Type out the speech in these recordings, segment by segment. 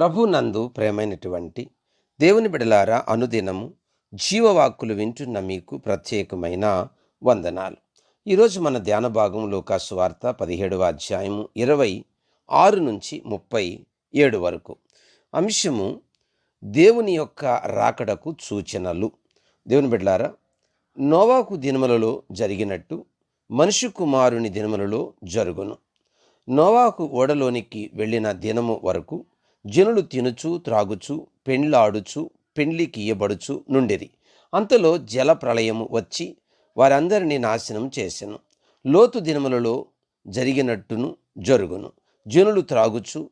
ప్రభు నందు ప్రేమైనటువంటి దేవుని బిడలారా అనుదినము జీవవాక్కులు వింటున్న మీకు ప్రత్యేకమైన వందనాలు. ఈరోజు మన ధ్యాన భాగంలో వార్త పదిహేడవ అధ్యాయము ఇరవై ఆరు నుంచి ముప్పై ఏడు వరకు. అంశము దేవుని యొక్క రాకడకు సూచనలు. దేవుని బిడ్డలారా నోవాకు దినములలో జరిగినట్టు మనుషు కుమారుని దినములలో జరుగును. నోవాకు ఓడలోనికి వెళ్ళిన దినము వరకు జనులు తినుచు త్రాగుచు పెండ్లాడుచు పెండ్లికి ఇయ్యబడుచు నుండిరి. అంతలో జల ప్రళయము వచ్చి వారందరినీ నాశనం చేసెను. లోతు దినములలో జరిగినట్టును జరుగును. జనులు త్రాగుచు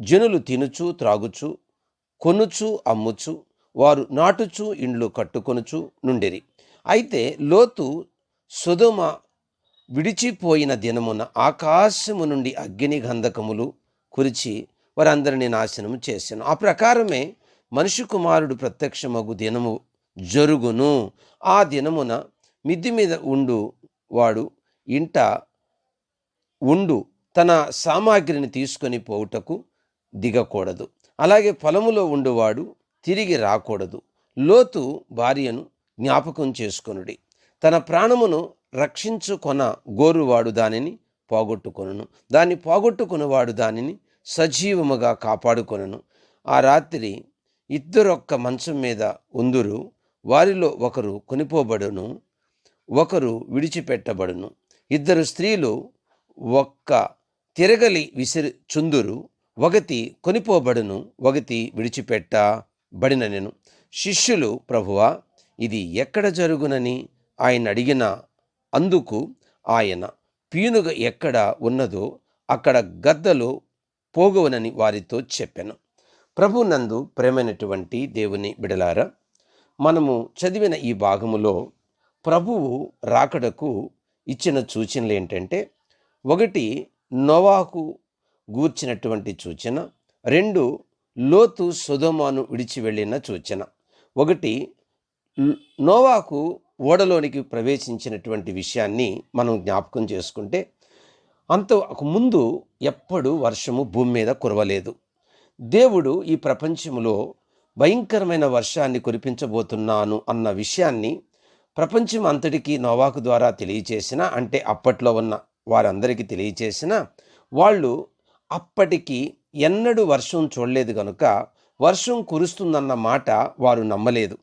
జనులు తినుచు త్రాగుచు కొనుచు అమ్ముచు వారు నాటుచు ఇండ్లు కట్టుకొనుచు నుండిరి. అయితే లోతు సుధుమ విడిచిపోయిన దినమున ఆకాశము నుండి అగ్ని గంధకములు కురిచి వారందరినీ నాశనం చేశాను. ఆ ప్రకారమే మనిషి కుమారుడు ప్రత్యక్షమగు దినము జరుగును. ఆ దినమున మిద్ది మీద ఉండు వాడు ఇంట ఉండు తన సామాగ్రిని తీసుకొని పోవుటకు దిగకూడదు. అలాగే పొలములో ఉండువాడు తిరిగి రాకూడదు. లోతు భార్యను జ్ఞాపకం చేసుకొనుడి. తన ప్రాణమును రక్షించుకొన గోరువాడు దానిని పోగొట్టుకొనును. దాన్ని పోగొట్టుకున్నవాడు దానిని సజీవముగా కాపాడుకొనను. ఆ రాత్రి ఇద్దరొక్క మంచం మీద ఉందురు. వారిలో ఒకరు కొనిపోబడును ఒకరు విడిచిపెట్టబడును. ఇద్దరు స్త్రీలు ఒక్క తిరగలి విసిరి చుందురు. ఒకటి కొనిపోబడును ఒకటి విడిచిపెట్టబడిన నేను శిష్యులు ప్రభువా ఇది ఎక్కడ జరుగునని ఆయన అడిగిన అందుకు ఆయన పీనుగ ఎక్కడ ఉన్నదో అక్కడ గద్దలు పోగవనని వారితో చెప్పాను. ప్రభు నందు ప్రేమైనటువంటి దేవుని బిడలారా మనము చదివిన ఈ భాగములో ప్రభువు రాకడకు ఇచ్చిన సూచనలు ఏంటంటే ఒకటి నోవాకు గూర్చినటువంటి సూచన రెండు లోతు సుధమాను విడిచి వెళ్ళిన సూచన ఒకటి నోవాకు ఓడలోనికి ప్రవేశించినటువంటి విషయాన్ని మనం జ్ఞాపకం చేసుకుంటే అంత ముందు ఎప్పుడు వర్షము భూమి మీద కురవలేదు. దేవుడు ఈ ప్రపంచంలో భయంకరమైన వర్షాన్ని కురిపించబోతున్నాను అన్న విషయాన్ని ప్రపంచం అంతటికీ నోవాకు ద్వారా తెలియచేసిన అంటే అప్పట్లో ఉన్న వారందరికీ తెలియచేసిన వాళ్ళు అప్పటికి ఎన్నడూ వర్షం చూడలేదు కనుక వర్షం కురుస్తుందన్న మాట వారు నమ్మలేదు.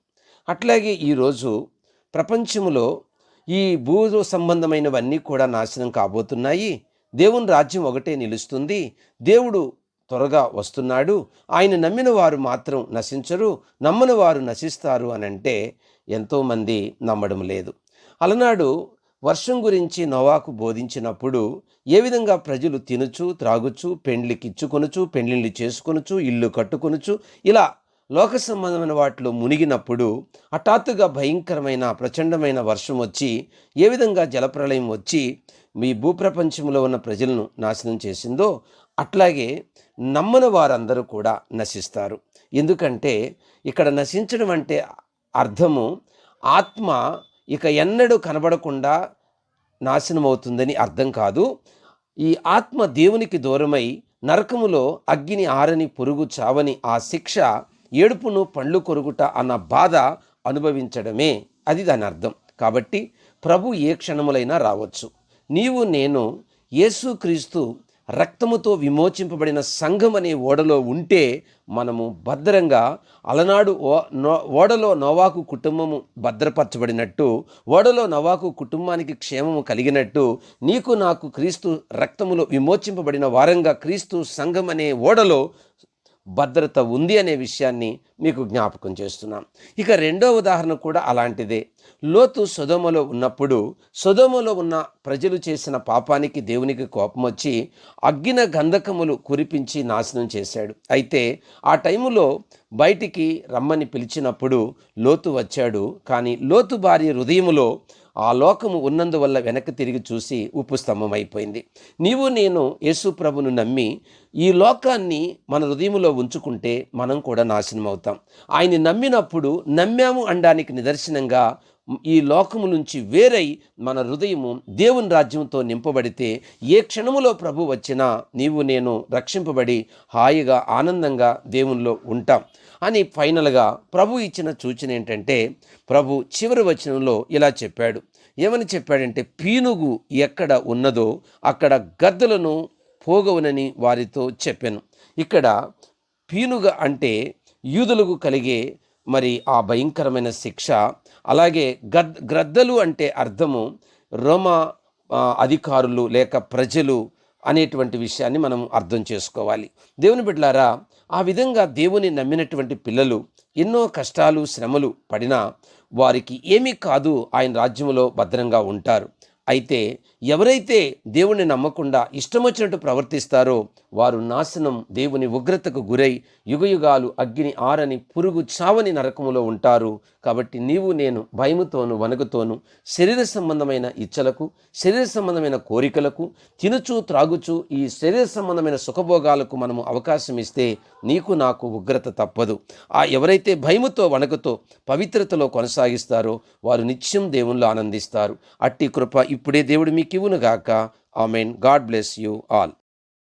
అట్లాగే ఈరోజు ప్రపంచంలో ఈ భూ సంబంధమైనవన్నీ కూడా నాశనం కాబోతున్నాయి. దేవుని రాజ్యం ఒకటే నిలుస్తుంది. దేవుడు త్వరగా వస్తున్నాడు. ఆయన నమ్మిన వారు మాత్రం నశించరు. నమ్మని వారు నశిస్తారు అని అంటే ఎంతోమంది నమ్మడం లేదు. అలనాడు వర్షం గురించి నోవాకు బోధించినప్పుడు ఏ విధంగా ప్రజలు తినుచు త్రాగుచు పెండ్లికిచ్చుకొనుచు పెండ్లిళ్ళు చేసుకొనుచు ఇల్లు కట్టుకొనుచు ఇలా లోక సంబంధమైన వాటిలో మునిగినప్పుడు హఠాత్తుగా భయంకరమైన ప్రచండమైన వర్షం వచ్చి ఏ విధంగా జలప్రలయం వచ్చి మీ భూప్రపంచంలో ఉన్న ప్రజలను నాశనం చేసిందో అట్లాగే నమ్మని వారందరూ కూడా నశిస్తారు. ఎందుకంటే ఇక్కడ నశించడం అంటే అర్థము ఆత్మ ఇక ఎన్నడూ కనబడకుండా నాశనం అవుతుందని అర్థం కాదు. ఈ ఆత్మ దేవునికి దూరమై నరకములో అగ్ని ఆరని పొరుగు చావని ఆ శిక్ష ఏడుపును పండ్లు కొరుగుట అన్న బాధ అనుభవించడమే. అది దాని అర్థం. కాబట్టి ప్రభు ఏ క్షణములైనా రావచ్చు. నీవు నేను యేసుక్రీస్తు రక్తముతో విమోచింపబడిన సంఘం అనే ఓడలో ఉంటే మనము భద్రంగా అలనాడు ఓడలో నోవాకు కుటుంబము భద్రపరచబడినట్టు ఓడలో నవాకు కుటుంబానికి క్షేమము కలిగినట్టు నీకు నాకు క్రీస్తు రక్తములో విమోచింపబడిన వారంగా క్రీస్తు సంఘం అనే ఓడలో భద్రత ఉంది అనే విషయాన్ని మీకు జ్ఞాపకం చేస్తున్నాం. ఇక రెండో ఉదాహరణ కూడా అలాంటిదే. లోతు సుధమలో ఉన్నప్పుడు సుధమలో ఉన్న ప్రజలు చేసిన పాపానికి దేవునికి కోపం వచ్చి అగ్గిన గంధకములు కురిపించి నాశనం చేశాడు. అయితే ఆ టైములో బయటికి రమ్మని పిలిచినప్పుడు లోతు వచ్చాడు. కానీ లోతు భార్య హృదయములో ఆ లోకము ఉన్నందువల్ల వెనక్కి తిరిగి చూసి ఉప్పు స్తంభమైపోయింది. నీవు నేను యేసు ప్రభును నమ్మి ఈ లోకాన్ని మన హృదయంలో ఉంచుకుంటే మనం కూడా నాశనం అవుతాం ఆయన్ని నమ్మినప్పుడు నమ్మాము అనడానికి నిదర్శనంగా ఈ లోకము నుంచి వేరై మన హృదయము దేవుని రాజ్యంతో నింపబడితే ఏ క్షణములో ప్రభు వచ్చినా నీవు నేను రక్షింపబడి హాయిగా ఆనందంగా దేవునిలో ఉంటాం. అని ఫైనల్గా ప్రభు ఇచ్చిన సూచన ఏంటంటే ప్రభు చివరి వచనంలో ఇలా చెప్పాడు. ఏమని చెప్పాడంటే పీనుగు ఎక్కడ ఉన్నదో అక్కడ గద్దలను పోగవునని వారితో చెప్పాను. ఇక్కడ పీనుగ అంటే యూదులకు కలిగే మరి ఆ భయంకరమైన శిక్ష. అలాగే గద్ గ్రద్దలు అంటే అర్థము రోమ అధికారులు లేక ప్రజలు అనేటువంటి విషయాన్ని మనం అర్థం చేసుకోవాలి. దేవుని బిడ్డలారా ఆ విధంగా దేవుని నమ్మినటువంటి పిల్లలు ఎన్నో కష్టాలు శ్రమలు పడినా వారికి ఏమీ కాదు ఆయన రాజ్యంలో భద్రంగా ఉంటారు. అయితే ఎవరైతే దేవుణ్ణి నమ్మకుండా ఇష్టం వచ్చినట్టు ప్రవర్తిస్తారో వారు నాశనం దేవుని ఉగ్రతకు గురై యుగయుగాలు అగ్ని ఆరని పురుగు చావని నరకములో ఉంటారు. కాబట్టి నీవు నేను భయముతోను వనగుతోను శరీర సంబంధమైన ఇచ్చలకు శరీర సంబంధమైన కోరికలకు తినుచు త్రాగుచు ఈ శరీర సంబంధమైన సుఖభోగాలకు మనము అవకాశం ఇస్తే నీకు నాకు ఉగ్రత తప్పదు. ఆ ఎవరైతే భయముతో వణకుతో పవిత్రతలో కొనసాగిస్తారో వారు నిత్యం దేవుళ్ళు ఆనందిస్తారు. అట్టి కృప ఇప్పుడే దేవుడు మీకు ఇవ్వునుగాక amen. God bless you all.